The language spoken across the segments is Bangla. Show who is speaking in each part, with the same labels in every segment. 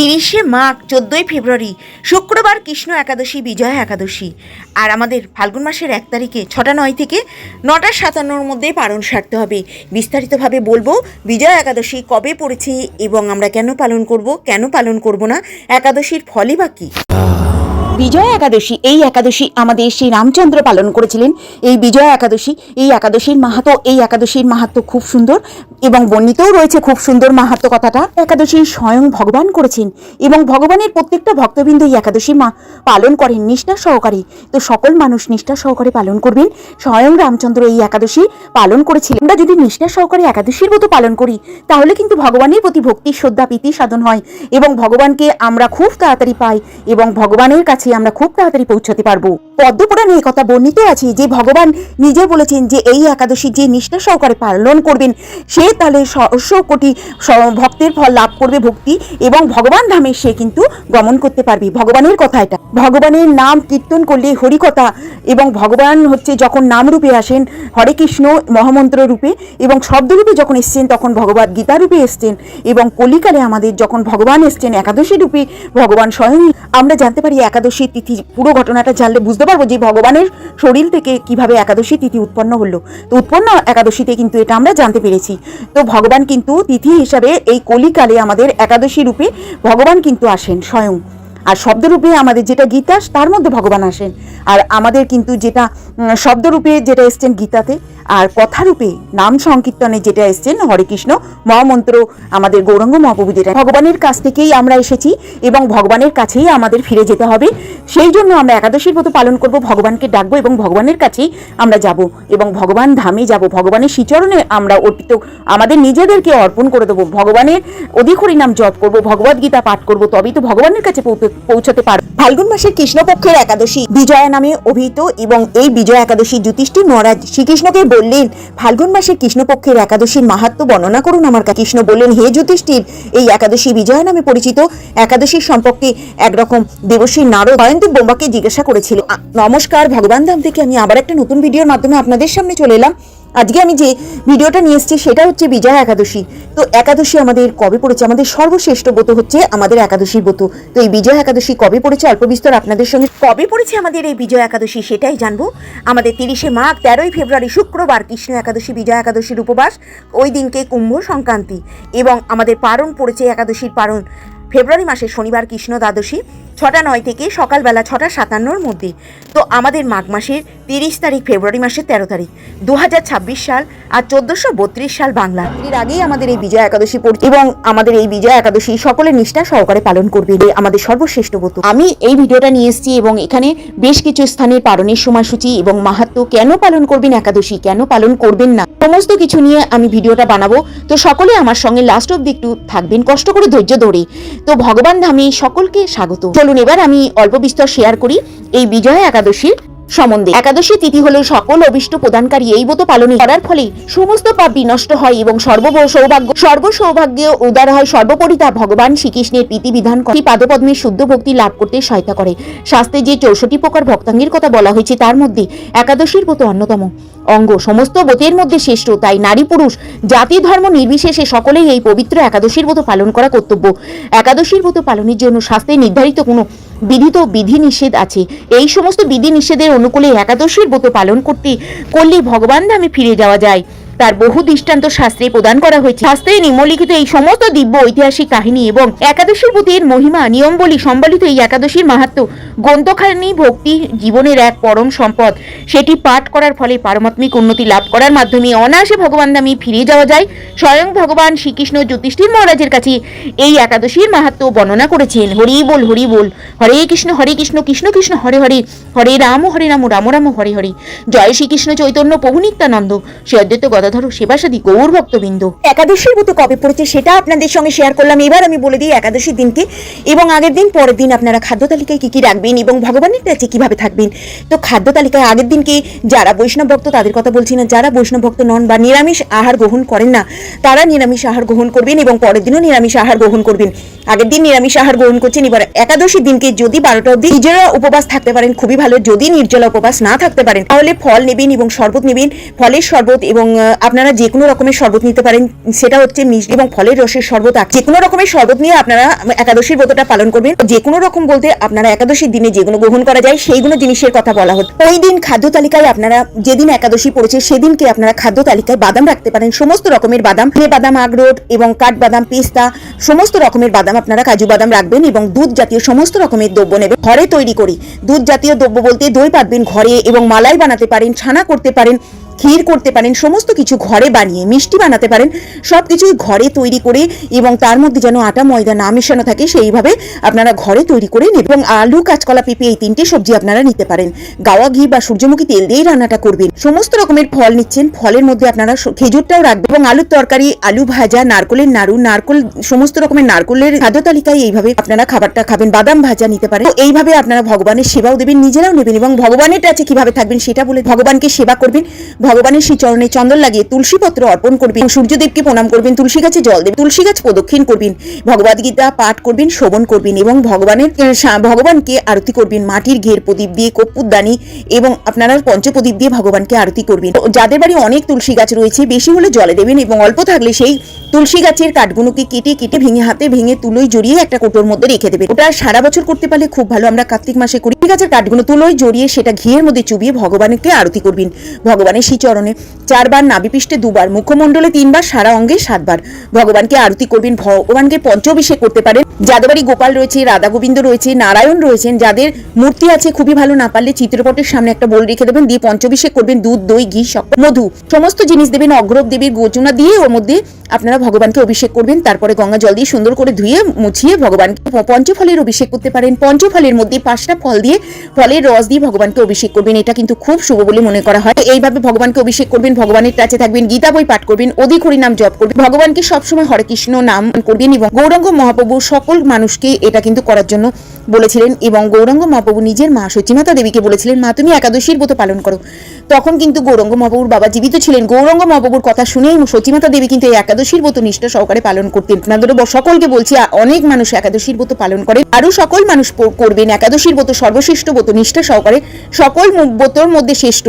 Speaker 1: তিরিশে মাঘ চোদ্দোই ফেব্রুয়ারি শুক্রবার কৃষ্ণ একাদশী বিজয়া একাদশী আর আমাদের ফাল্গুন মাসের এক তারিখে ছটা নয় থেকে নটা সাতান্নর মধ্যে পালন সারতে হবে বিস্তারিতভাবে বলবো বিজয়া একাদশী কবে পড়েছে এবং আমরা কেন পালন করব কেন পালন করব না একাদশীর ফলই বা কী বিজয় একাদশী এই একাদশী আমাদের শ্রী রামচন্দ্র পালন করেছিলেন এই বিজয় একাদশী এই একাদশীর মাহাতো এই একাদশীর মাহাত্ম খুব সুন্দর এবং বর্ণিতেও রয়েছে খুব সুন্দর মাহাত্ম কথাটা একাদশী স্বয়ং ভগবান করেছেন এবং ভগবানের প্রত্যেকটা ভক্তবৃন্দ এই একাদশী মা পালন করেন নিষ্ঠা সহকারে তো সকল মানুষ নিষ্ঠা সহকারে পালন করবেন স্বয়ং রামচন্দ্র এই একাদশী পালন করেছিলেন আমরা যদি নিষ্ঠা সহকারে একাদশীর মতো পালন করি তাহলে কিন্তু ভগবানের প্রতি ভক্তি শ্রদ্ধা প্রীতি সাধন হয় এবং ভগবানকে আমরা খুব তাড়াতাড়ি পাই এবং ভগবানের কাছে কাছে আমরা খুব তাড়াতাড়ি পৌঁছাতে পারবো পদ্মপুরাণে কথা বর্ণিত আছে যে ভগবান নিজে বলেছেন যে এই একাদশী যে নিষ্ঠা সহকারে পালন করবেন সে তাহলে সহস্র কোটি ভক্তের ফল লাভ করবে ভক্তি এবং ভগবান ধামে সে কিন্তু গমন করতে পারবে ভগবানের কথা এটা ভগবানের নাম কীর্তন করলে হরিকথা এবং ভগবান হচ্ছে যখন নাম রূপে আসেন হরে কৃষ্ণ মহামন্ত্র রূপে এবং শব্দরূপে যখন এসছেন তখন ভগবান গীতা রূপে এসছেন এবং কলিকালে আমাদের যখন ভগবান এসছেন একাদশী রূপে ভগবান স্বয়ং আমরা জানতে পারি একাদশী তিথি পুরো ঘটনাটা জানলে বুঝতে পারবো যে ভগবানের শরীর থেকে কিভাবে একাদশী তিথি উৎপন্ন হলো তো উৎপন্ন একাদশীতে কিন্তু এটা আমরা জানতে পেরেছি তো ভগবান কিন্তু তিথি হিসাবে এই কলিকালে আমাদের একাদশী রূপে ভগবান কিন্তু আসেন স্বয়ং আর শব্দরূপে আমাদের যেটা গীতা তার মধ্যে ভগবান আসেন আর আমাদের কিন্তু যেটা শব্দরূপে যেটা এসছেন গীতাতে আর কথারূপে নাম সংকীর্তনে যেটা এসছেন হরে কৃষ্ণ মহামন্ত্র আমাদের গৌরাঙ্গ মহাপ্রভু যেটা ভগবানের কাছ থেকেই আমরা এসেছি এবং ভগবানের কাছেই আমাদের ফিরে যেতে হবে সেই জন্য আমরা একাদশীর মতো পালন করব ভগবানকে ডাকবো এবং ভগবানের কাছেই আমরা যাব এবং ভগবান ধামে যাব ভগবানের সিচরণে আমরা অর্পিত আমাদের নিজেদেরকে অর্পণ করে দেবো ভগবানের অধিক নাম জপ করব ভগবদ্গীতা পাঠ করব তবেই তো ভগবানের কাছে পৌঁছ পৌঁছতে পারো ফাল্গুন মাসের কৃষ্ণপক্ষের একাদশী বিজয়া নামে অভিহিত এবং এই বিজয়া একাদশী জ্যোতিষ্ঠী মহারাজ শ্রীকৃষ্ণকে বললেন ফাল্গুন মাসের কৃষ্ণপক্ষের একাদশীর মাহাত্ম বর্ণনা করুন আমার কৃষ্ণ বললেন হে জ্যোতিষ্ঠীর এই একাদশী বিজয়া নামে পরিচিত একাদশীর সম্পর্কে একরকম দেবশী নারদ জয়ন্তী বোম্বাকে জিজ্ঞাসা করেছিল নমস্কার ভগবান ধাম থেকে আমি আবার একটা নতুন ভিডিওর মাধ্যমে আপনাদের সামনে চলে এলাম আজকে আমি যে ভিডিওটা নিয়ে এসেছি সেটা হচ্ছে বিজয়া একাদশী তো একাদশী আমাদের কবে পড়েছে আমাদের সর্বশ্রেষ্ঠ ব্রত হচ্ছে আমাদের একাদশীর ব্রত তো এই বিজয়া একাদশী কবে পড়েছে অল্প বিস্তর আপনাদের সঙ্গে কবে পড়েছে আমাদের এই বিজয়া একাদশী সেটাই জানবো আমাদের তিরিশে মাঘ তেরোই ফেব্রুয়ারি শুক্রবার কৃষ্ণ একাদশী বিজয়া একাদশীর উপবাস ওই দিনকে কুম্ভ সংক্রান্তি এবং আমাদের পারণ পড়েছে একাদশীর পারণ ফেব্রুয়ারি মাসে শনিবার কৃষ্ণ দ্বাদশী ছটা নয় থেকে সকালবেলা ছটা সাতান্নর মধ্যে তো আমাদের মাঘ মাসের তিরিশ তারিখ ফেব্রুয়ারি মাসের তেরো তারিখ দু সাল আর চোদ্দোশো বত্রিশ সাল বাংলা এর আগেই আমাদের এই বিজয় একাদশী পড়ছে এবং আমাদের এই বিজয় একাদশী সকলের নিষ্ঠা সহকারে পালন করবে আমাদের সর্বশ্রেষ্ঠ ব্রত আমি এই ভিডিওটা নিয়ে এসেছি এবং এখানে বেশ কিছু স্থানে পালনের সময়সূচি এবং মাহাত্ম কেন পালন করবেন একাদশী কেন পালন করবেন না সমস্ত কিছু নিয়ে আমি ভিডিওটা বানাবো তো সকলে আমার সঙ্গে লাস্ট অব্দি একটু থাকবেন কষ্ট করে ধৈর্য ধরে তো ভগবান ধামে সকলকে স্বাগত চলুন এবার আমি অল্প বিস্তর শেয়ার করি এই বিজয় একাদশীর সম্বন্ধে একাদশী তিথি হলো সকল অভিষ্ট প্রদানকারী এই ব্রত পালন করার ফলে সমস্ত পাপ বিনষ্ট হয় এবং সর্ব সৌভাগ্য সর্ব সৌভাগ্য উদার হয় সর্বোপরি ভগবান শ্রীকৃষ্ণের প্রীতি বিধান করে পাদপদ্মের শুদ্ধ ভক্তি লাভ করতে সহায়তা করে শাস্তে যে চৌষট্টি প্রকার ভক্তাঙ্গের কথা বলা হয়েছে তার মধ্যে একাদশীর ব্রত অন্যতম অঙ্গ সমস্ত ব্রতের মধ্যে শ্রেষ্ঠ তাই নারী পুরুষ জাতি ধর্ম নির্বিশেষে সকলেই এই পবিত্র একাদশীর মতো পালন করা কর্তব্য একাদশীর মতো পালনের জন্য স্বাস্থ্যে নির্ধারিত কোনো বিধিত বিধিনিষেধ আছে এই সমস্ত বিধি নিষেধের অনুকূলে একাদশীর মতো পালন করতে করলে ভগবান নামে ফিরে যাওয়া যায় তার বহু দৃষ্টান্ত শাস্ত্রে প্রদান করা হয়েছে শাস্ত্রে নিম্নলিখিত এই সমস্ত দিব্য ঐতিহাসিক কাহিনী এবং একাদশীর প্রতি এর মহিমা বলি সম্বলিত এই একাদশীর মাহাত্ম গ্রন্থখানি ভক্তি জীবনের এক পরম সম্পদ সেটি পাঠ করার ফলে পারমাত্মিক উন্নতি লাভ করার মাধ্যমে অনায়াসে ভগবান দামি ফিরে যাওয়া যায় স্বয়ং ভগবান শ্রীকৃষ্ণ যুধিষ্ঠির মহারাজের কাছে এই একাদশীর মাহাত্ম বর্ণনা করেছেন হরি বল হরি বল হরে কৃষ্ণ হরে কৃষ্ণ কৃষ্ণ কৃষ্ণ হরে হরে হরে রাম হরে রাম রাম রাম হরে হরে জয় শ্রীকৃষ্ণ চৈতন্য প্রভু নিত্যানন্দ সে অদ্বৈত গদ গদাধর সেবাসাদী গৌর ভক্তবৃন্দ একাদশীর মতো কবে পড়েছে সেটা আপনাদের সঙ্গে শেয়ার করলাম এবার আমি বলে দিই একাদশীর দিনকে এবং আগের দিন পরের দিন আপনারা খাদ্য তালিকায় কী কী রাখবেন এবং ভগবানের কাছে কীভাবে থাকবেন তো খাদ্য তালিকায় আগের দিনকে যারা বৈষ্ণব ভক্ত তাদের কথা বলছি না যারা বৈষ্ণব ভক্ত নন বা নিরামিষ আহার গ্রহণ করেন না তারা নিরামিষ আহার গ্রহণ করবেন এবং পরের দিনও নিরামিষ আহার গ্রহণ করবেন আগের দিন নিরামিষ আহার গ্রহণ করছেন এবার একাদশীর দিনকে যদি বারোটা অব্দি নিজেরা উপবাস থাকতে পারেন খুবই ভালো যদি নির্জলা উপবাস না থাকতে পারেন তাহলে ফল নেবেন এবং শরবত নেবেন ফলের শরবত এবং আপনারা যে কোনো রকমের শরবত নিতে পারেন সেটা হচ্ছে মিষ্টি এবং ফলের রসের শরবত যে কোনো রকমের শরবত নিয়ে আপনারা একাদশীর ব্রতটা পালন করবেন যে কোনো রকম বলতে আপনারা একাদশীর দিনে যেগুলো গ্রহণ করা যায় সেইগুলো জিনিসের কথা বলা হতো ওই দিন খাদ্য তালিকায় আপনারা যেদিন একাদশী পড়েছে সেদিনকে আপনারা খাদ্য তালিকায় বাদাম রাখতে পারেন সমস্ত রকমের বাদাম ফে বাদাম আখরোট এবং কাঠ বাদাম পিস্তা সমস্ত রকমের বাদাম আপনারা কাজু বাদাম রাখবেন এবং দুধ জাতীয় সমস্ত রকমের দ্রব্য নেবেন ঘরে তৈরি করি দুধ জাতীয় দ্রব্য বলতে দই পাতবেন ঘরে এবং মালাই বানাতে পারেন ছানা করতে পারেন ক্ষীর করতে পারেন সমস্ত কিছু ঘরে বানিয়ে মিষ্টি বানাতে পারেন সব কিছুই ঘরে তৈরি করে এবং তার মধ্যে যেন আটা ময়দা না মেশানো থাকে সেইভাবে আপনারা ঘরে তৈরি করে নেবেন এবং আলু কাঁচকলা পেঁপে এই তিনটে সবজি আপনারা নিতে পারেন গাওয়া ঘি বা সূর্যমুখী তেল দিয়েই রান্নাটা করবেন সমস্ত রকমের ফল নিচ্ছেন ফলের মধ্যে আপনারা খেজুরটাও রাখবেন এবং আলুর তরকারি আলু ভাজা নারকলের নাড়ু নারকল সমস্ত রকমের নারকলের খাদ্য তালিকায় এইভাবে আপনারা খাবারটা খাবেন বাদাম ভাজা নিতে পারেন তো এইভাবে আপনারা ভগবানের সেবাও দেবেন নিজেরাও নেবেন এবং ভগবানের কাছে কিভাবে থাকবেন সেটা বলে ভগবানকে সেবা করবেন ভগবানের শ্রী চরণে চন্দন লাগিয়ে তুলসী পত্র অর্পণ করবেন সূর্যদেবকে প্রণাম করবেন তুলসী গাছে জল দেবেন তুলসী গাছ প্রদক্ষিণ করবেন ভগবদ গীতা পাঠ করবেন শোভন করবেন এবং ভগবানের ভগবানকে আরতি করবেন মাটির ঘের প্রদীপ দিয়ে কর্পূরদানি এবং আপনারা পঞ্চপ্রদীপ দিয়ে ভগবানকে আরতি করবেন যাদের বাড়ি অনেক তুলসী গাছ রয়েছে বেশি হলে জলে দেবেন এবং অল্প থাকলে সেই তুলসী গাছের কাঠগুলোকে কেটে কেটে ভেঙে হাতে ভেঙে তুলোই জড়িয়ে একটা কোটোর মধ্যে রেখে দেবেন ওটা সারা বছর করতে পারলে খুব ভালো আমরা কার্তিক মাসে করি গাছের কাঠগুলো তুলোই জড়িয়ে সেটা ঘিয়ের মধ্যে চুবিয়ে ভগবানকে আরতি করবেন ভগবানের চরণে চারবার নাবিপৃষ্ঠে দুবার মুখমণ্ডলে তিনবার সারা অঙ্গে সাতবার ভগবানকে আরতি করবেন ভগবানকে পঞ্চবিষেক করতে পারেন যাদের গোপাল রয়েছে রাধা গোবিন্দ রয়েছে নারায়ণ রয়েছেন যাদের মূর্তি আছে খুবই ভালো না পারলে চিত্রপটের সামনে একটা বল রেখে দেবেন দিয়ে পঞ্চবিষেক করবেন দুধ দই ঘি সব মধু সমস্ত জিনিস দেবেন অগ্রব দেবীর গোচনা দিয়ে ওর মধ্যে আপনারা ভগবানকে অভিষেক করবেন তারপরে গঙ্গা জল দিয়ে সুন্দর করে ধুয়ে মুছিয়ে ভগবানকে পঞ্চফলের অভিষেক করতে পারেন পঞ্চফলের মধ্যে পাঁচটা ফল দিয়ে ফলের রস দিয়ে ভগবানকে অভিষেক করবেন এটা কিন্তু খুব শুভ বলে মনে করা হয় এইভাবে ভগবান ভগবানকে অভিষেক করবেন ভগবানের কাছে থাকবেন গীতা বই পাঠ করবেন অধিক নাম জপ করবেন ভগবানকে সবসময় হরে কৃষ্ণ নাম করবেন এবং গৌরাঙ্গ মহাপ্রভু সকল মানুষকে এটা কিন্তু করার জন্য বলেছিলেন এবং গৌরাঙ্গ মহাপ্রভু নিজের মা সচিমাতা দেবীকে বলেছিলেন মা তুমি একাদশীর ব্রত পালন করো তখন কিন্তু গৌরঙ্গ মহাপ্রভুর বাবা জীবিত ছিলেন গৌরঙ্গ মহাপ্রভুর কথা শুনে সচিমাতা দেবী কিন্তু এই একাদশীর ব্রত নিষ্ঠা সহকারে পালন করতেন আপনাদেরও সকলকে বলছি অনেক মানুষ একাদশীর ব্রত পালন করে আরও সকল মানুষ করবেন একাদশীর ব্রত সর্বশ্রেষ্ঠ ব্রত নিষ্ঠা সহকারে সকল ব্রতর মধ্যে শ্রেষ্ঠ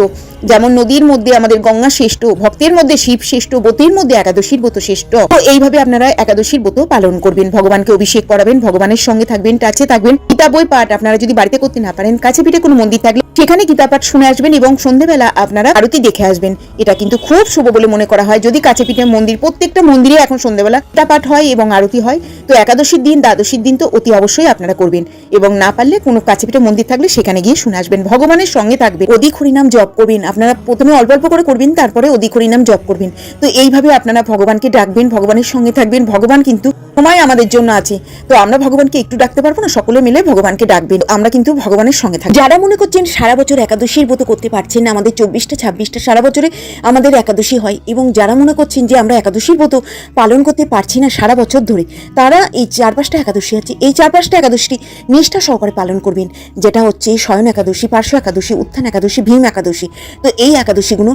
Speaker 1: যেমন নদীর মধ্যে আমাদের গঙ্গা শ্রেষ্ঠ ভক্তের মধ্যে শিব শ্রেষ্ঠ ব্রতের মধ্যে একাদশীর ব্রত শ্রেষ্ঠ তো এইভাবে আপনারা একাদশীর ব্রত পালন করবেন ভগবানকে অভিষেক করাবেন ভগবানের সঙ্গে থাকবেন টাচে থাকবেন গীতা বই পাঠ আপনারা যদি বাড়িতে করতে না পারেন কাছে পিঠে কোনো মন্দির থাকলে সেখানে গীতা পাঠ শুনে আসবেন এবং সন্ধেবেলা আপনারা আরতি দেখে আসবেন এটা কিন্তু খুব শুভ বলে মনে করা হয় যদি কাছে পিঠে মন্দির প্রত্যেকটা মন্দিরে এখন সন্ধেবেলা গীতা পাঠ হয় এবং আরতি হয় তো একাদশীর দিন দ্বাদশীর দিন তো অতি অবশ্যই আপনারা করবেন এবং না পারলে কোনো কাছে পিঠে মন্দির থাকলে সেখানে গিয়ে শুনে আসবেন ভগবানের সঙ্গে থাকবে অধিক হরিনাম জপ করবেন আপনারা প্রথমে অল্প অল্প করে করবেন তারপরে অধিক হরিনাম জপ করবেন তো এইভাবে আপনারা ভগবানকে ডাকবেন ভগবানের সঙ্গে থাকবেন ভগবান কিন্তু সময় আমাদের জন্য আছে তো আমরা ভগবানকে একটু ডাকতে পারবো না সকলে মিলে মনে ভগবানকে ডাকবেন আমরা কিন্তু ভগবানের সঙ্গে থাকি যারা মনে করছেন সারা বছর একাদশীর মতো করতে পারছেন না আমাদের চব্বিশটা ছাব্বিশটা সারা বছরে আমাদের একাদশী হয় এবং যারা মনে করছেন যে আমরা একাদশীর মতো পালন করতে পারছি না সারা বছর ধরে তারা এই চার পাঁচটা একাদশী আছে এই চার পাঁচটা একাদশী নিষ্ঠা সহকারে পালন করবেন যেটা হচ্ছে স্বয়ন একাদশী পার্শ্ব একাদশী উত্থান একাদশী ভীম একাদশী তো এই একাদশীগুলো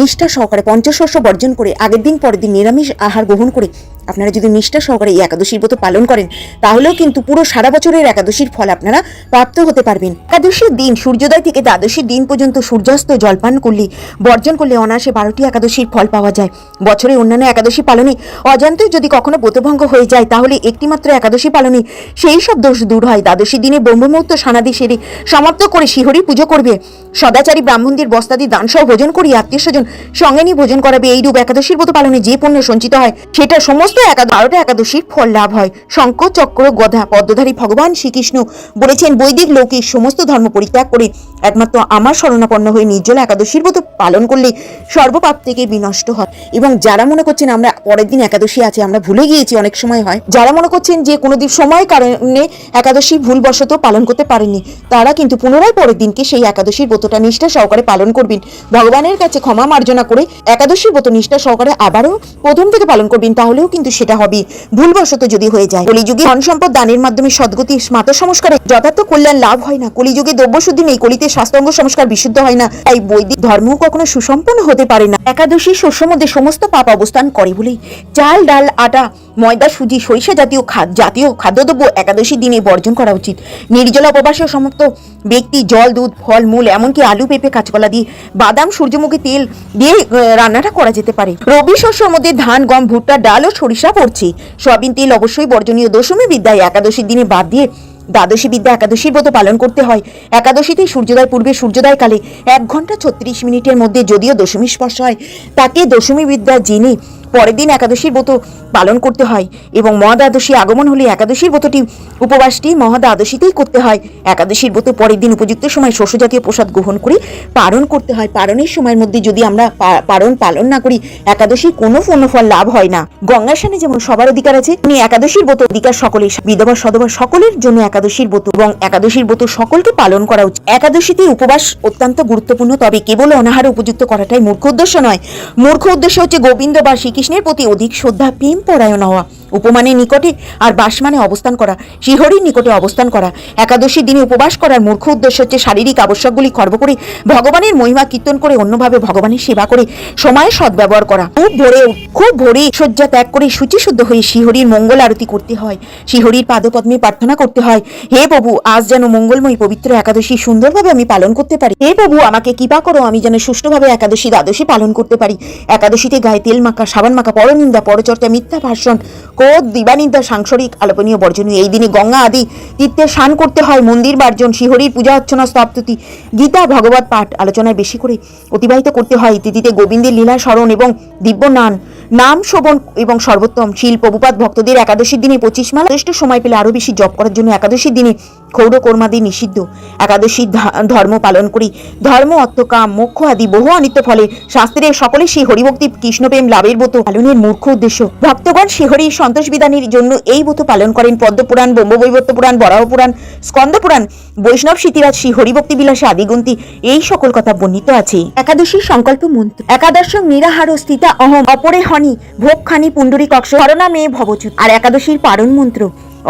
Speaker 1: নিষ্ঠা সহকারে পঞ্চশস্য বর্জন করে আগের দিন পরের দিন নিরামিষ আহার গ্রহণ করে আপনারা যদি নিষ্ঠা সহকারে এই একাদশীর ব্রত পালন করেন তাহলেও কিন্তু পুরো সারা বছরের একাদশীর ফল আপনারা প্রাপ্ত হতে পারবেন একাদশীর দিন সূর্যোদয় থেকে দ্বাদশীর দিন পর্যন্ত সূর্যাস্ত জলপান করলে বর্জন করলে অনায়াসে বারোটি একাদশীর ফল পাওয়া যায় বছরে অন্যান্য একাদশী পালনে অজান্তে যদি কখনো ব্রতভঙ্গ হয়ে যায় তাহলে একটিমাত্র একাদশী পালনে সেই সব দোষ দূর হয় দ্বাদশী দিনে ব্রহ্মমুহূর্ত সানাদি সেরে সমাপ্ত করে শিহরি পুজো করবে সদাচারী ব্রাহ্মণদের বস্তাদি দানসহ ভোজন করিয়ে আত্মীয় স্বজন সঙ্গে নিয়ে ভোজন করাবে এইরূপ একাদশীর ব্রত পালনে যে পণ্য সঞ্চিত হয় সেটা সমস্ত বারোটা একাদশ বারোটা একাদশীর ফল লাভ হয় শঙ্কর চক্র গধা পদ্মধারী ভগবান শ্রীকৃষ্ণ বলেছেন বৈদিক লোকের সমস্ত ধর্ম পরিত্যাগ করে একমাত্র আমার স্মরণাপন্ন হয়ে নির্জলা একাদশীর মতো পালন করলে সর্বপাপ থেকে বিনষ্ট হয় এবং যারা মনে করছেন আমরা পরের দিন একাদশী আছে আমরা ভুলে গিয়েছি অনেক সময় হয় যারা মনে করছেন যে কোনো দিন সময় কারণে একাদশী ভুলবশত পালন করতে পারেননি তারা কিন্তু পুনরায় পরের দিনকে সেই একাদশীর ব্রতটা নিষ্ঠা সহকারে পালন করবেন ভগবানের কাছে ক্ষমা মার্জনা করে একাদশীর ব্রত নিষ্ঠা সহকারে আবারও প্রথম থেকে পালন করবেন তাহলেও কিন্তু কিন্তু সেটা হবে ভুলবশত যদি হয়ে যায় কলিযুগে ধন সম্পদ দানের মাধ্যমে সদ্গতি মাতা সংস্কারে যথার্থ কল্যাণ লাভ হয় না কলিযুগে দ্রব্য শুদ্ধি নেই কলিতে স্বাস্থ্যঙ্গ সংস্কার বিশুদ্ধ হয় না তাই বৈদিক ধর্ম কখনো সুসম্পন্ন হতে পারে না একাদশী শস্য মধ্যে সমস্ত পাপ অবস্থান করে বলেই চাল ডাল আটা ময়দা সুজি সরিষা জাতীয় জাতীয় খাদ্যদ্রব্য একাদশী দিনে বর্জন করা উচিত নির্জলা উপবাসে সমস্ত ব্যক্তি জল দুধ ফল মূল এমনকি আলু পেঁপে কাঁচকলা দিয়ে বাদাম সূর্যমুখী তেল দিয়ে রান্নাটা করা যেতে পারে রবি শস্যের মধ্যে ধান গম ভুট্টা ডাল ও সরিষা পড়ছে সয়াবিন তেল অবশ্যই বর্জনীয় দশমী বিদ্যায় একাদশীর দিনে বাদ দিয়ে দ্বাদশী বিদ্যা একাদশীর ব্রত পালন করতে হয় একাদশীতে সূর্যোদয় পূর্বে সূর্যোদয় কালে এক ঘন্টা ছত্রিশ মিনিটের মধ্যে যদিও দশমী স্পর্শ হয় তাকে দশমী বিদ্যা জেনে পরের দিন একাদশীর ব্রত পালন করতে হয় এবং মহাদ্বাদশী আগমন হলে একাদশীর ব্রতটি উপবাসটি মহাদ্বাদশীতেই করতে হয় একাদশীর ব্রত পরের দিন উপযুক্ত সময় শস্যজাতীয় প্রসাদ গ্রহণ করি পালন করতে হয় পালনের সময়ের মধ্যে যদি আমরা পালন পালন না করি একাদশীর কোনো ফল লাভ হয় না গঙ্গার সামনে যেমন সবার অধিকার আছে উনি একাদশীর ব্রত অধিকার সকলের বিধবা সদবা সকলের জন্য একাদশীর ব্রত এবং একাদশীর ব্রত সকলকে পালন করা উচিত একাদশীতে উপবাস অত্যন্ত গুরুত্বপূর্ণ তবে কেবল অনাহারে উপযুক্ত করাটাই মূর্খ উদ্দেশ্য নয় মূর্খ উদ্দেশ্য হচ্ছে গোবিন্দ বা শ্রীকৃষ্ণের প্রতি অধিক শ্রদ্ধা প্রেম পরায়ণ হওয়া উপমানে নিকটে আর বাসমানে অবস্থান করা শিহরির নিকটে অবস্থান করা একাদশীর দিনে উপবাস করার মূর্খ উদ্দেশ্য হচ্ছে শারীরিক আবশ্যকগুলি খর্ব করে ভগবানের মহিমা কীর্তন করে অন্যভাবে ভগবানের সেবা করে সময় সদ্ব্যবহার করা খুব ভোরে খুব ভোরে শয্যা ত্যাগ করে সূচি শুদ্ধ হয়ে শ্রীহরির মঙ্গল আরতি করতে হয় শ্রীহরির পাদপদ্মে প্রার্থনা করতে হয় হে প্রভু আজ যেন মঙ্গলময়ী পবিত্র একাদশী সুন্দরভাবে আমি পালন করতে পারি হে প্রভু আমাকে কৃপা করো আমি যেন সুষ্ঠুভাবে একাদশী দ্বাদশী পালন করতে পারি একাদশীতে গায়ে তেল মাখা সাবান মাখা পরনিন্দা পরচর্চা মিথ্যা ভাষণ কোদ দিবানিতা সাংসরিক আলোপনীয় বর্জনীয় এই দিনে গঙ্গা আদি তীর্থে স্নান করতে হয় মন্দির বার্জন শিহরির পূজা অর্চনা স্তপ্তুতি গীতা ভগবত পাঠ আলোচনায় বেশি করে অতিবাহিত করতে হয় ইতিথিতে গোবিন্দের লীলা স্মরণ এবং দিব্য নান নাম শোভন এবং সর্বোত্তম শিল ভক্তদের একাদশীর দিনে পঁচিশ মালা শ্রেষ্ঠ সময় পেলে আরও বেশি জপ করার জন্য একাদশীর দিনে ক্ষৌরকর্মাদি নিষিদ্ধ একাদশী ধর্ম পালন করি ধর্ম অর্থকাম মোক্ষ আদি বহু অনিত্য ফলে শাস্ত্রের সকলে সেই হরিভক্তি কৃষ্ণপ্রেম লাভের ব্রত পালনের মূর্খ উদ্দেশ্য ভক্তগণ শ্রীহরির সন্তোষ বিধানের জন্য এই ব্রত পালন করেন পদ্মপুরাণ ব্রহ্মবৈবত্য পুরাণ বরাহ পুরাণ স্কন্দ পুরাণ বৈষ্ণব স্মৃতিরাজ শ্রী হরিভক্তি বিলাসে আদিগন্তি এই সকল কথা বর্ণিত আছে একাদশী সংকল্প মন্ত্র একাদশ নিরাহার স্থিতা অহম অপরে হনি ভোগ খানি পুণ্ডরী কক্ষ হরণা মেয়ে ভবচুত আর একাদশীর পারণ মন্ত্র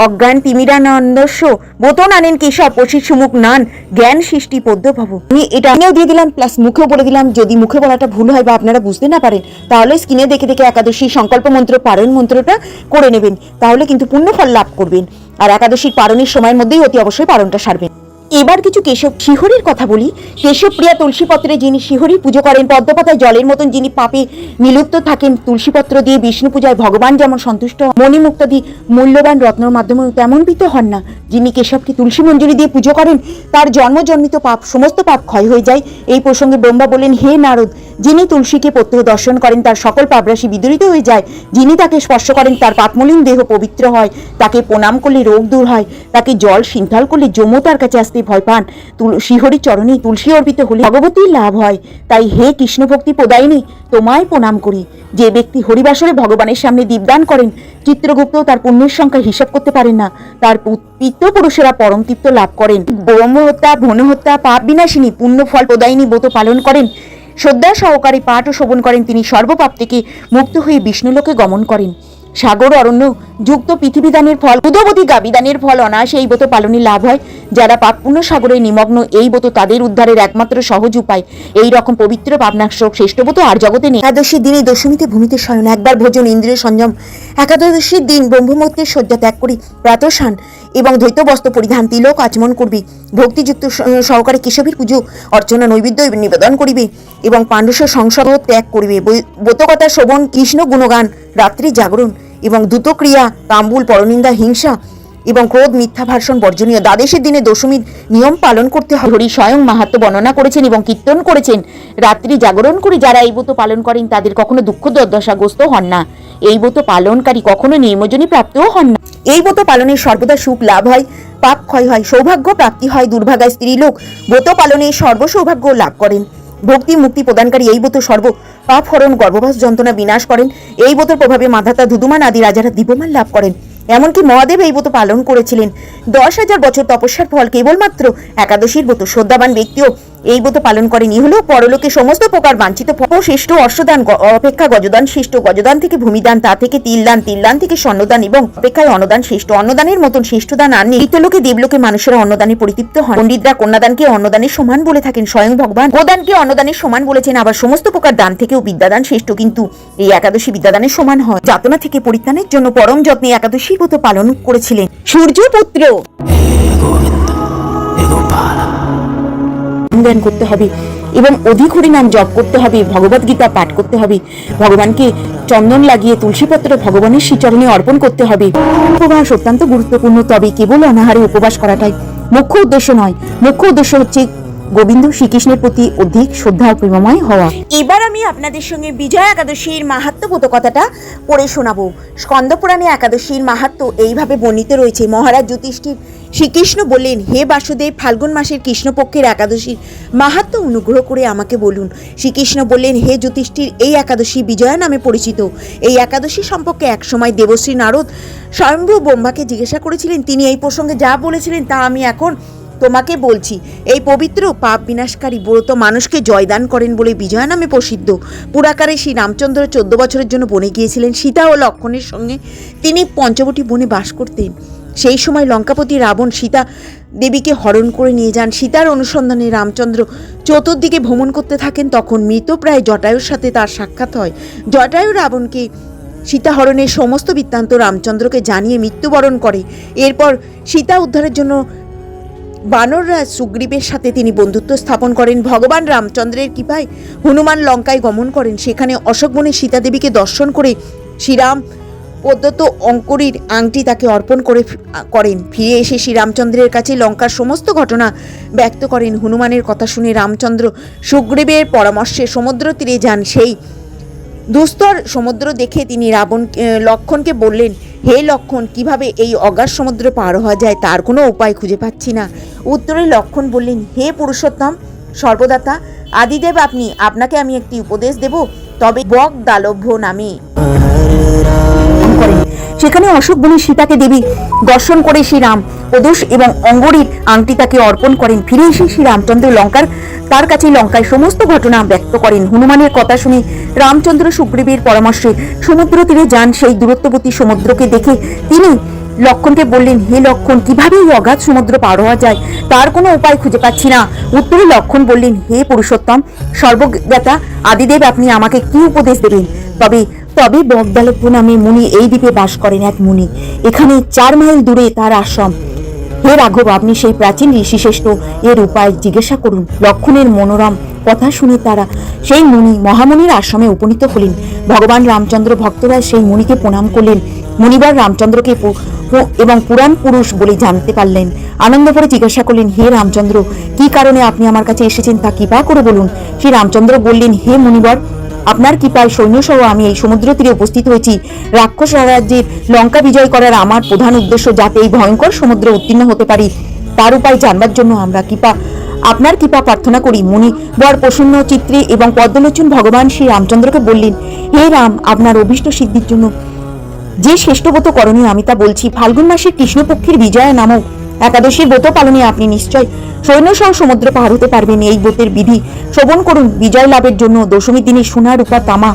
Speaker 1: অজ্ঞান তিমিরানন্দস্য বোতন আনেন কেশব সুমুখ নান জ্ঞান সৃষ্টি পদ্মভব আমি এটা আমিও দিয়ে দিলাম প্লাস মুখেও বলে দিলাম যদি মুখে বলাটা ভুল হয় বা আপনারা বুঝতে না পারেন তাহলে স্ক্রিনে দেখে দেখে একাদশী সংকল্প মন্ত্র পারণ মন্ত্রটা করে নেবেন তাহলে কিন্তু পূর্ণ ফল লাভ করবেন আর একাদশীর পারণের সময়ের মধ্যেই অতি অবশ্যই পারণটা সারবেন এবার কিছু কেশব শিহরির কথা বলি কেশবপ্রিয়া তুলসীপত্রে যিনি শিহরির পুজো করেন পদ্মপাতায় জলের মতন যিনি পাপে নিলুপ্ত থাকেন তুলসীপত্র দিয়ে বিষ্ণু পূজায় ভগবান যেমন সন্তুষ্ট মনে মণিমুক্তাদি মূল্যবান রত্নর মাধ্যমে তেমন পিত হন না যিনি কেশবকে তুলসী মঞ্জুরি দিয়ে পুজো করেন তার জন্মজন্মিত পাপ সমস্ত পাপ ক্ষয় হয়ে যায় এই প্রসঙ্গে ব্রহ্মা বলেন হে নারদ যিনি তুলসীকে প্রত্যহ দর্শন করেন তার সকল পাবরাশি বিদরিত হয়ে যায় যিনি তাকে স্পর্শ করেন তার পাতমলিন দেহ পবিত্র হয় তাকে প্রণাম করলে রোগ দূর হয় তাকে জল সিন্থাল করলে যমু তার কাছে আসতে ভয় পান শিহরি চরণে তুলসী অর্পিত হলে ভগবতীর লাভ হয় তাই হে কৃষ্ণভক্তি প্রদায়িনী তোমায় প্রণাম করি যে ব্যক্তি হরিবাসরে ভগবানের সামনে দীপদান করেন চিত্রগুপ্ত তার পুণ্যের সংখ্যা হিসাব করতে পারেন না তার পিতৃপুরুষেরা পরম তৃপ্ত লাভ করেন ব্রহ্ম হত্যা ভ্রণ পাপ বিনাশিনী পুণ্য ফল প্রদায়িনী ব্রত পালন করেন শ্রদ্ধা সহকারে পাঠ ও শোভন করেন তিনি সর্বপাপ থেকে মুক্ত হয়ে বিষ্ণুলোকে গমন করেন সাগর অরণ্য যুক্ত পৃথিবীদানের ফল উদবতী গাবিদানের ফল অনায়াসে এই ব্রত পালনে লাভ হয় যারা পাপপূর্ণ সাগরে নিমগ্ন এই ব্রত তাদের উদ্ধারের একমাত্র সহজ উপায় এই রকম পবিত্র পাবনা শোক শ্রেষ্ঠ ব্রত আর জগতে নেই একাদশীর দিনে দশমীতে ভূমিতে শয়ন একবার ভোজন ইন্দ্রিয় সংযম একাদশীর দিন ব্রহ্মমূর্তির শয্যা ত্যাগ করি প্রাতঃসান এবং ধৈত বস্ত্র পরিধান তিলক আচমন করবি ভক্তিযুক্ত সহকারে কেশবীর পুজো অর্চনা নৈবেদ্য নিবেদন করিবে এবং পাণ্ডস সংসদ ত্যাগ করিবে ব্রতকথা শ্রবণ কৃষ্ণ গুণগান রাত্রি জাগরণ এবং দ্রুতক্রিয়া তাম্বুল পরনিন্দা হিংসা এবং ক্রোধ মিথ্যা ভাষণ বর্জনীয় দ্বাদশের দিনে দশমীর নিয়ম পালন করতে হরি স্বয়ং মাহাত্ম বর্ণনা করেছেন এবং কীর্তন করেছেন রাত্রি জাগরণ করে যারা এই ব্রত পালন করেন তাদের কখনো দুঃখ দুর্দশাগ্রস্ত হন না এই ব্রত পালনকারী কখনো নির্মজনী প্রাপ্তও হন না এই ব্রত পালনের সর্বদা সুখ লাভ হয় পাপ ক্ষয় হয় সৌভাগ্য প্রাপ্তি হয় দুর্ভাগা স্ত্রীলোক ব্রত পালনে সর্বসৌভাগ্য লাভ করেন ভক্তি মুক্তি প্রদানকারী এই ব্রত সর্ব পাপ হরণ গর্ভবাস যন্ত্রণা বিনাশ করেন এই বোধের প্রভাবে মাধাতা ধুধুমান আদি রাজারা দীপমান লাভ করেন এমনকি মহাদেব এই ব্রত পালন করেছিলেন দশ হাজার বছর তপস্যার ফল কেবলমাত্র একাদশীর ব্রত শ্রদ্ধাবান ব্যক্তিও এই ব্রত পালন করেনি হলেও পরলোকে সমস্ত প্রকার বাঞ্ছিত শ্রেষ্ঠ অশ্বদান অপেক্ষা গজদান শ্রেষ্ঠ গজদান থেকে ভূমিদান তা থেকে তিলদান তিলদান থেকে স্বর্ণদান এবং অপেক্ষায় অন্নদান শ্রেষ্ঠ অন্নদানের মতন শ্রেষ্ঠ দান আর নেই লোকে দেবলোকে মানুষেরা অন্নদানে পরিতৃপ্ত হন পণ্ডিতরা কন্যাদানকে অন্নদানের সমান বলে থাকেন স্বয়ং ভগবান গোদানকে অন্নদানের সমান বলেছেন আবার সমস্ত প্রকার দান থেকেও বিদ্যাদান শ্রেষ্ঠ কিন্তু এই একাদশী বিদ্যাদানের সমান হয় যাতনা থেকে পরিত্রাণের জন্য পরম যত্নে একাদশী ব্রত পালন করেছিলেন সূর্যপুত্র ধ্যান করতে হবে এবং অধিক হরিনাম জপ করতে হবে ভগবদ গীতা পাঠ করতে হবে ভগবানকে চন্দন লাগিয়ে পত্র ভগবানের শ্রীচরণে অর্পণ করতে হবে উপবাস অত্যন্ত গুরুত্বপূর্ণ তবে কেবল অনাহারে উপবাস করাটাই মুখ্য উদ্দেশ্য নয় মুখ্য উদ্দেশ্য হচ্ছে গোবিন্দ শ্রীকৃষ্ণের প্রতি অধিক শ্রদ্ধা প্রেমময় হওয়া এবার আমি আপনাদের সঙ্গে বিজয় একাদশীর মাহাত্মবোধ কথাটা পড়ে শোনাবো পুরাণে একাদশীর মাহাত্ম এইভাবে বর্ণিত রয়েছে মহারাজ জ্যোতিষ্ঠির শ্রীকৃষ্ণ বললেন হে বাসুদেব ফাল্গুন মাসের কৃষ্ণপক্ষের একাদশীর মাহাত্ম অনুগ্রহ করে আমাকে বলুন শ্রীকৃষ্ণ বললেন হে জ্যোতিষ্ঠির এই একাদশী বিজয়া নামে পরিচিত এই একাদশী সম্পর্কে একসময় দেবশ্রী নারদ স্বয়ম্ভু ব্রহ্মাকে জিজ্ঞাসা করেছিলেন তিনি এই প্রসঙ্গে যা বলেছিলেন তা আমি এখন তোমাকে বলছি এই পবিত্র পাপ বিনাশকারী ব্রত মানুষকে জয়দান করেন বলে বিজয়া নামে প্রসিদ্ধ পুরাকারে শ্রী রামচন্দ্র চোদ্দ বছরের জন্য বনে গিয়েছিলেন সীতা ও লক্ষণের সঙ্গে তিনি পঞ্চবটি বনে বাস করতেন সেই সময় লঙ্কাপতি রাবণ সীতা দেবীকে হরণ করে নিয়ে যান সীতার অনুসন্ধানে রামচন্দ্র চতুর্দিকে ভ্রমণ করতে থাকেন তখন মৃত প্রায় জটায়ুর সাথে তার সাক্ষাৎ হয় জটায়ু রাবণকে সীতাহরণের সমস্ত বৃত্তান্ত রামচন্দ্রকে জানিয়ে মৃত্যুবরণ করে এরপর সীতা উদ্ধারের জন্য বানররাজ সুগ্রীবের সাথে তিনি বন্ধুত্ব স্থাপন করেন ভগবান রামচন্দ্রের কৃপায় হনুমান লঙ্কায় গমন করেন সেখানে অশোক বনে সীতাদেবীকে দর্শন করে শ্রীরাম প্রদত্ত অঙ্করীর আংটি তাকে অর্পণ করে করেন ফিরে এসে শ্রীরামচন্দ্রের কাছে লঙ্কার সমস্ত ঘটনা ব্যক্ত করেন হনুমানের কথা শুনে রামচন্দ্র সুগ্রীবের পরামর্শে সমুদ্র তীরে যান সেই দুস্তর সমুদ্র দেখে তিনি রাবণ লক্ষণকে বললেন হে লক্ষণ কিভাবে এই অগাধ সমুদ্র পার হওয়া যায় তার কোনো উপায় খুঁজে পাচ্ছি না উত্তরে লক্ষণ বললেন হে পুরুষোত্তম সর্বদাতা আদিদেব আপনি আপনাকে আমি একটি উপদেশ দেব তবে বক দালভ্য নামে সেখানে অশোক বলি সীতাকে দেবী দর্শন করে শ্রীরাম প্রদোষ এবং অঙ্গরীর আংটি তাকে অর্পণ করেন ফিরে এসে শ্রী শ্রীরামচন্দ্র লঙ্কার তার কাছে লঙ্কায় সমস্ত ঘটনা ব্যক্ত করেন হনুমানের কথা শুনে রামচন্দ্র সুগ্রীবের পরামর্শে সমুদ্র তীরে যান সেই দূরত্ববর্তী সমুদ্রকে দেখে তিনি লক্ষণকে বললেন হে লক্ষণ কিভাবে এই অগাধ সমুদ্র পার হওয়া যায় তার কোনো উপায় খুঁজে পাচ্ছি না উত্তরে লক্ষণ বললেন হে পুরুষোত্তম সর্বজ্ঞাতা আদিদেব আপনি আমাকে কি উপদেশ দেবেন তবে তবে বগদালব্য নামে মুনি এই দ্বীপে বাস করেন এক মুনি এখানে চার মাইল দূরে তার আশ্রম হে রাঘব আপনি সেই প্রাচীন ঋষিশ্রেষ্ঠ এর উপায় জিজ্ঞাসা করুন লক্ষণের মনোরম কথা শুনে তারা সেই মুনি মহামুনির আশ্রমে উপনীত হলেন ভগবান রামচন্দ্র ভক্তরা সেই মুনিকে প্রণাম করলেন মুনিবার রামচন্দ্রকে এবং পুরাণ পুরুষ বলে জানতে পারলেন আনন্দ করে জিজ্ঞাসা করলেন হে রামচন্দ্র কি কারণে আপনি আমার কাছে এসেছেন তা কি বা করে বলুন শ্রী রামচন্দ্র বললেন হে মুনিবার আপনার কৃপায় সৈন্যসহ আমি এই সমুদ্র তীরে উপস্থিত হয়েছি রাক্ষস রাজ্যের লঙ্কা বিজয় করার আমার প্রধান উদ্দেশ্য যাতে এই ভয়ঙ্কর সমুদ্র উত্তীর্ণ হতে পারি তার উপায় জানবার জন্য আমরা কৃপা আপনার কৃপা প্রার্থনা করি মুনি বর প্রসন্ন চিত্রে এবং পদ্মলোচন ভগবান শ্রী রামচন্দ্রকে বললেন হে রাম আপনার অভীষ্ট সিদ্ধির জন্য যে শ্রেষ্ঠবত করণীয় আমি তা বলছি ফাল্গুন মাসের কৃষ্ণপক্ষের বিজয়া নামক একাদশী ব্রত পালনে আপনি নিশ্চয় সৈন্য সহ সমুদ্র পার হতে পারবেন এই ব্রতের বিধি শ্রবণ করুন বিজয় লাভের জন্য দশমী দিনে সোনা রূপা তামা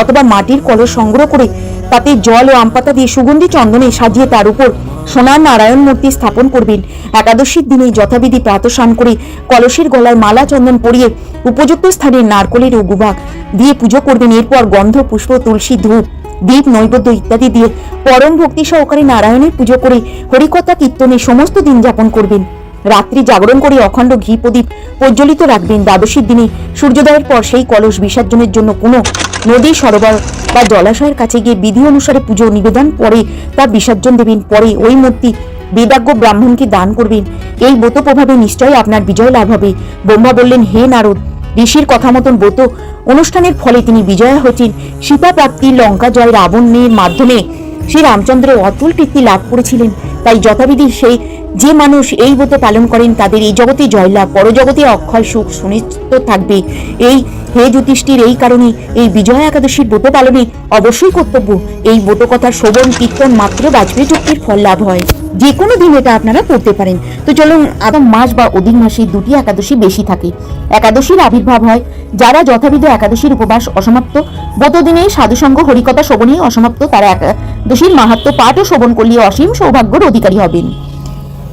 Speaker 1: অথবা মাটির কলস সংগ্রহ করে তাতে জল ও আমপাতা দিয়ে সুগন্ধি চন্দনে সাজিয়ে তার উপর সোনার নারায়ণ মূর্তি স্থাপন করবেন একাদশীর দিনে যথাবিধি প্রাতস্নান করে কলসের গলায় মালা চন্দন পরিয়ে উপযুক্ত স্থানে নারকলের ও গুবা দিয়ে পুজো করবেন এরপর গন্ধ পুষ্প তুলসী ধূপ দীপ নৈবদ্য ইত্যাদি দিয়ে পরম ভক্তি সহকারে নারায়ণের পুজো করে হরিকথা কীর্তনে সমস্ত দিন যাপন করবেন রাত্রি জাগরণ করে অখণ্ড ঘি প্রদীপ প্রজ্বলিত রাখবেন দ্বাদশীর দিনে সূর্যোদয়ের পর সেই কলস বিসর্জনের জন্য কোনো নদী সরোবর বা জলাশয়ের কাছে গিয়ে বিধি অনুসারে পুজো নিবেদন পরে তা বিসর্জন দেবেন পরে ওই মূর্তি বেদাজ্ঞ ব্রাহ্মণকে দান করবেন এই ব্রত প্রভাবে নিশ্চয়ই আপনার বিজয় লাভ হবে ব্রহ্মা বললেন হে নারদ ঋষির কথা মতন ব্রত অনুষ্ঠানের ফলে তিনি বিজয়া হয়েছেন সীতা প্রাপ্তি লঙ্কা জয় রাবণের মাধ্যমে শ্রী রামচন্দ্রের অতুল কীর্তি লাভ করেছিলেন তাই যথাবিধি সেই যে মানুষ এই ব্রত পালন করেন তাদের এই জগতে জয়লাভ পরজগতে অক্ষয় সুখ সুনিশ্চিত থাকবে এই হে জ্যোতিষ্ঠির এই কারণে এই বিজয়া একাদশীর ব্রত পালনে অবশ্যই কর্তব্য এই ব্রত কথা শ্রবণ কীর্তন মাত্র বাজপেয়ী চুক্তির ফল লাভ হয় যে কোনো দিন এটা আপনারা করতে পারেন তো চলুন আগাম মাস বা অধিক মাসে দুটি একাদশী বেশি থাকে একাদশীর আবির্ভাব হয় যারা যথাবিধ একাদশীর উপবাস অসমাপ্ত গতদিনে সাধুসঙ্গ হরিকতা শ্রবণে অসমাপ্ত তারা একাদশীর মাহাত্ম পাঠ ও শ্রবণ করলে অসীম সৌভাগ্যর অধিকারী হবেন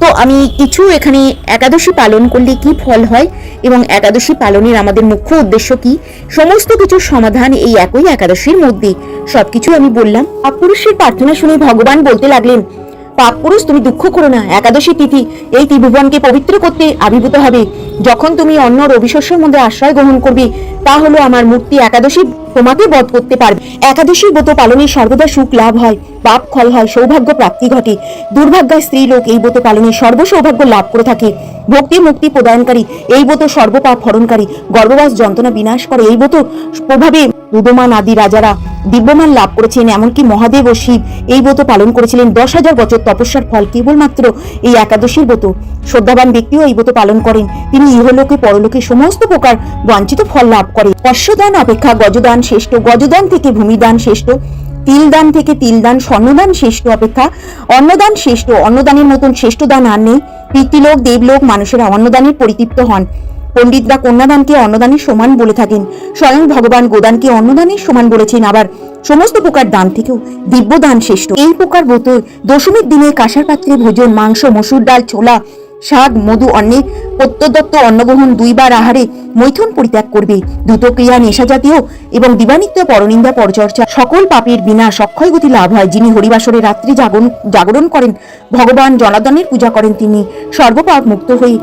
Speaker 1: তো আমি কিছু এখানে একাদশী পালন করলে কি ফল হয় এবং একাদশী পালনের আমাদের মুখ্য উদ্দেশ্য কি সমস্ত কিছুর সমাধান এই একই একাদশীর মধ্যে সবকিছু আমি বললাম আর পুরুষের প্রার্থনা শুনে ভগবান বলতে লাগলেন পাপ পুরুষ তুমি দুঃখ করো না একাদশী তিথি এই ত্রিভুবনকে পবিত্র করতে আবির্ভূত হবে যখন তুমি অন্য রবিশস্যের মধ্যে আশ্রয় গ্রহণ করবে তা হলো আমার মূর্তি একাদশী তোমাকে বধ করতে পারবে একাদশী ব্রত পালনে সর্বদা সুখ লাভ হয় পাপ ফল হয় সৌভাগ্য প্রাপ্তি ঘটে দুর্ভাগ্যা স্ত্রী লোক এই ব্রত পালনে সর্বসৌভাগ্য লাভ করে থাকে ভক্তি মুক্তি প্রদানকারী এই ব্রত সর্বপাপ হরণকারী গর্ভবাস যন্ত্রণা বিনাশ করে এই ব্রত প্রভাবে রুদমান আদি রাজারা দিব্যমান লাভ করেছেন এমনকি মহাদেব ও শিব এই ব্রত পালন করেছিলেন দশ হাজার বছর তপস্যার ফল কেবলমাত্র এই একাদশীর ব্রত শ্রদ্ধাবান ব্যক্তিও এই ব্রত পালন করেন তিনি ইহলোকে পরলোকে সমস্ত প্রকার বঞ্চিত ফল লাভ করেন অশ্বদান অপেক্ষা গজদান শ্রেষ্ঠ গজদান থেকে ভূমিদান শ্রেষ্ঠ তিলদান থেকে তিলদান স্বর্ণদান শ্রেষ্ঠ অপেক্ষা অন্নদান শ্রেষ্ঠ অন্নদানের মতন শ্রেষ্ঠ দান আর নেই পিতৃলোক দেবলোক মানুষেরা অন্নদানে পরিতৃপ্ত হন পণ্ডিতরা কন্যাদানকে অন্নদানের সমান বলে থাকেন স্বয়ং ভগবান গোদানকে অন্নদানের সমান বলেছেন আবার সমস্ত প্রকার দান থেকেও দিব্য দান শ্রেষ্ঠ এই প্রকার বোতল দশমীর দিনে কাঁসার পাত্রে ভোজন মাংস মসুর ডাল ছোলা শাক মধু অন্নে প্রত্যদত্ত অন্নগ্রহণ দুইবার আহারে মৈথুন পরিত্যাগ করবে দ্রুত ক্রিয়া নেশা জাতীয় এবং দিবানিত্য পরনিন্দা পরচর্চা সকল পাপের বিনা সক্ষয় গতি লাভ হয় যিনি হরিবাসরে রাত্রি জাগরণ জাগরণ করেন ভগবান জনাদনের পূজা করেন তিনি সর্বপাপ মুক্ত হয়ে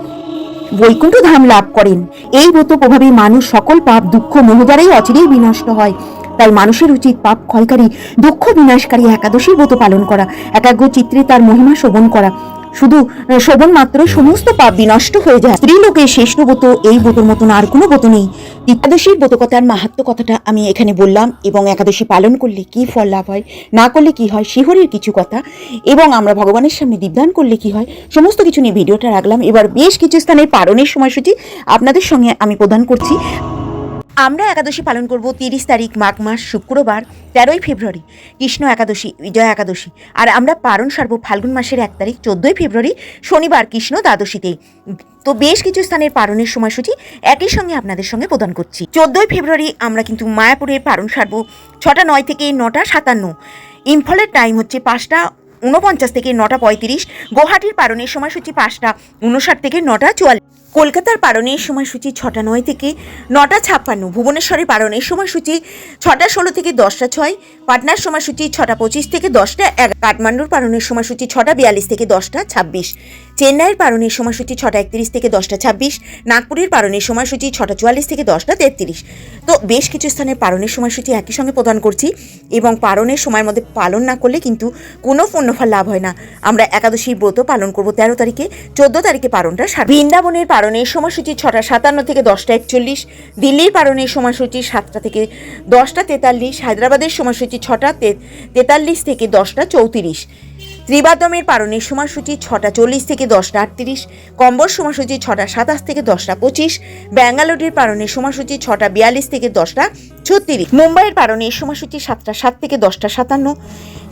Speaker 1: বৈকুণ্ঠ ধাম লাভ করেন এই ব্রত প্রভাবে মানুষ সকল পাপ দুঃখ মোহদ্বারাই অচিরেই বিনষ্ট হয় তাই মানুষের উচিত পাপ ক্ষয়কারী দুঃখ বিনাশকারী একাদশী ব্রত পালন করা একাগ্র চিত্রে তার মহিমা শোভন করা শুধু শোভন মাত্র সমস্ত পাপ বিনষ্ট হয়ে যায় স্ত্রীলোকের শ্রেষ্ঠ ব্রত এই ব্রতর মতন আর কোনো ব্রত নেই একাদশীর ব্রতকথার মাহাত্ম কথাটা আমি এখানে বললাম এবং একাদশী পালন করলে কি ফল লাভ হয় না করলে কি হয় শিহরের কিছু কথা এবং আমরা ভগবানের সামনে দীপদান করলে কি হয় সমস্ত কিছু নিয়ে ভিডিওটা রাখলাম এবার বেশ কিছু স্থানে পারণের সময়সূচি আপনাদের সঙ্গে আমি প্রদান করছি আমরা একাদশী পালন করব তিরিশ তারিখ মাঘ মাস শুক্রবার তেরোই ফেব্রুয়ারি কৃষ্ণ একাদশী বিজয়া একাদশী আর আমরা পারণ সারব ফাল্গুন মাসের এক তারিখ চোদ্দোই ফেব্রুয়ারি শনিবার কৃষ্ণ দ্বাদশীতে তো বেশ কিছু স্থানের পারণের সময়সূচি একই সঙ্গে আপনাদের সঙ্গে প্রদান করছি চোদ্দোই ফেব্রুয়ারি আমরা কিন্তু মায়াপুরের পারণ সারব ছটা নয় থেকে নটা সাতান্ন ইম্ফলের টাইম হচ্ছে পাঁচটা ঊনপঞ্চাশ থেকে নটা পঁয়ত্রিশ গুয়াহাটির পারণের সময়সূচি পাঁচটা উনষাট থেকে নটা চুয়াল্লিশ কলকাতার পারণের সময়সূচি ছটা নয় থেকে নটা ছাপ্পান্ন ভুবনেশ্বরে পারণের সময়সূচি ছটা ষোলো থেকে দশটা ছয় পাটনার সময়সূচি ছটা পঁচিশ থেকে দশটা এক কাঠমান্ডুর পারণের সময়সূচি ছটা বিয়াল্লিশ থেকে দশটা ছাব্বিশ চেন্নাইয়ের পারণের সময়সূচি ছটা একত্রিশ থেকে দশটা ছাব্বিশ নাগপুরের পারণের সময়সূচি ছটা চুয়াল্লিশ থেকে দশটা তেত্রিশ তো বেশ কিছু স্থানে পারণের সময়সূচি একই সঙ্গে প্রদান করছি এবং পারণের সময়ের মধ্যে পালন না করলে কিন্তু কোনো পণ্যফল লাভ হয় না আমরা একাদশী ব্রত পালন করব তেরো তারিখে চোদ্দ তারিখে পারণটা বৃন্দাবনের পারণের সময়সূচি ছটা সাতান্ন থেকে দশটা একচল্লিশ দিল্লির পারণের সময়সূচি সাতটা থেকে দশটা তেতাল্লিশ হায়দ্রাবাদের সময়সূচি ছটা তেতাল্লিশ থেকে দশটা চৌত্রিশ ত্রিবাদমের পারণের সময়সূচি ছটা চল্লিশ থেকে দশটা আটত্রিশ কম্বর সময়সূচি ছটা সাতাশ থেকে দশটা পঁচিশ ব্যাঙ্গালোরের পারণের সময়সূচি ছটা বিয়াল্লিশ থেকে দশটা ছত্রিশ মুম্বাইয়ের পারণের সময়সূচি সাতটা সাত থেকে দশটা সাতান্ন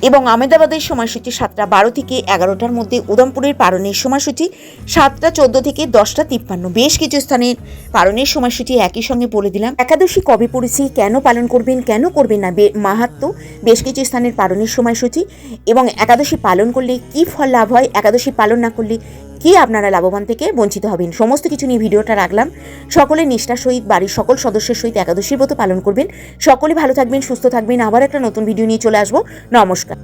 Speaker 1: এবং আহমেদাবাদের সময়সূচি সাতটা বারো থেকে এগারোটার মধ্যে উদমপুরের পারণের সময়সূচি সাতটা চোদ্দ থেকে দশটা তিপ্পান্ন বেশ কিছু স্থানের পারণের সময়সূচি একই সঙ্গে বলে দিলাম একাদশী কবে পড়েছি কেন পালন করবেন কেন করবেন না মাহাত্ম বেশ কিছু স্থানের পারণের সময়সূচি এবং একাদশী পালন করলে কি ফল লাভ হয় একাদশী পালন না করলে কি আপনারা লাভবান থেকে বঞ্চিত হবেন সমস্ত কিছু নিয়ে ভিডিওটা রাখলাম সকলে নিষ্ঠার সহিত বাড়ির সকল সদস্যের সহিত একাদশীর ব্রত পালন করবেন সকলে ভালো থাকবেন সুস্থ থাকবেন আবার একটা নতুন ভিডিও নিয়ে চলে আসবো নমস্কার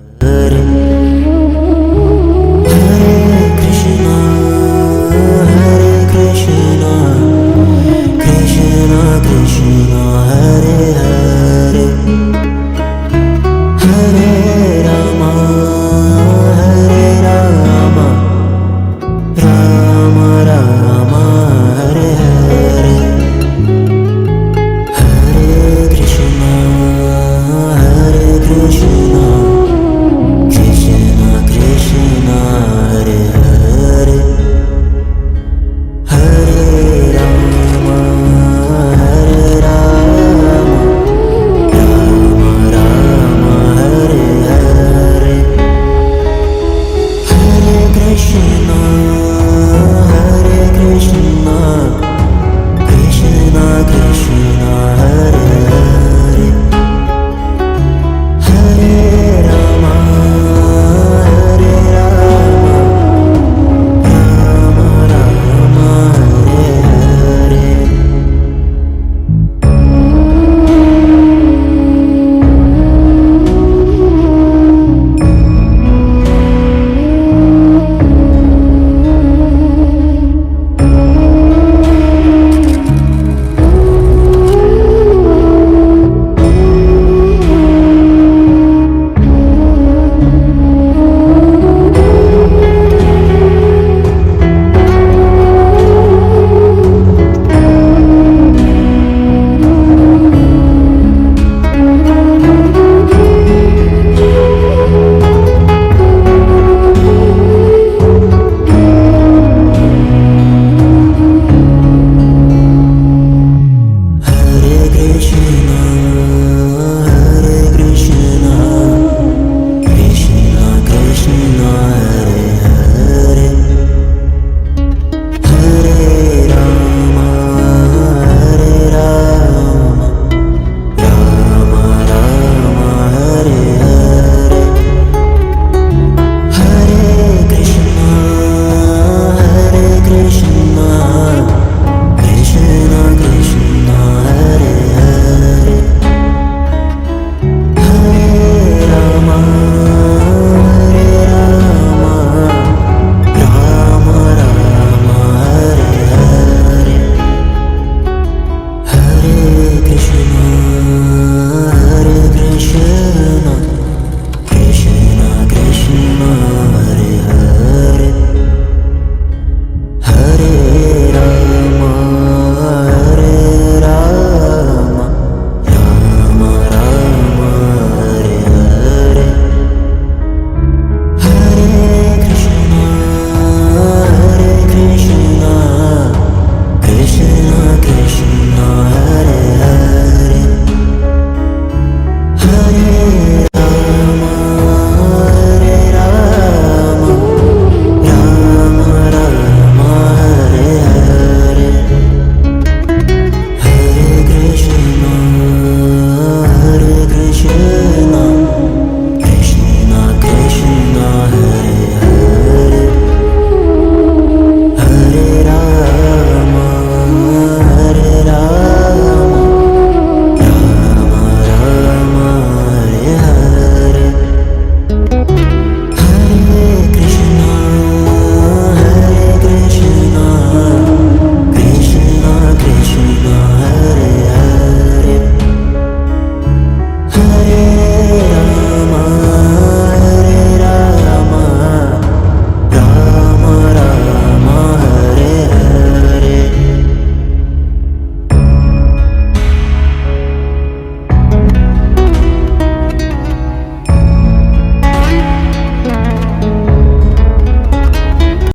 Speaker 1: Krishna, Krishna, Hare Hare.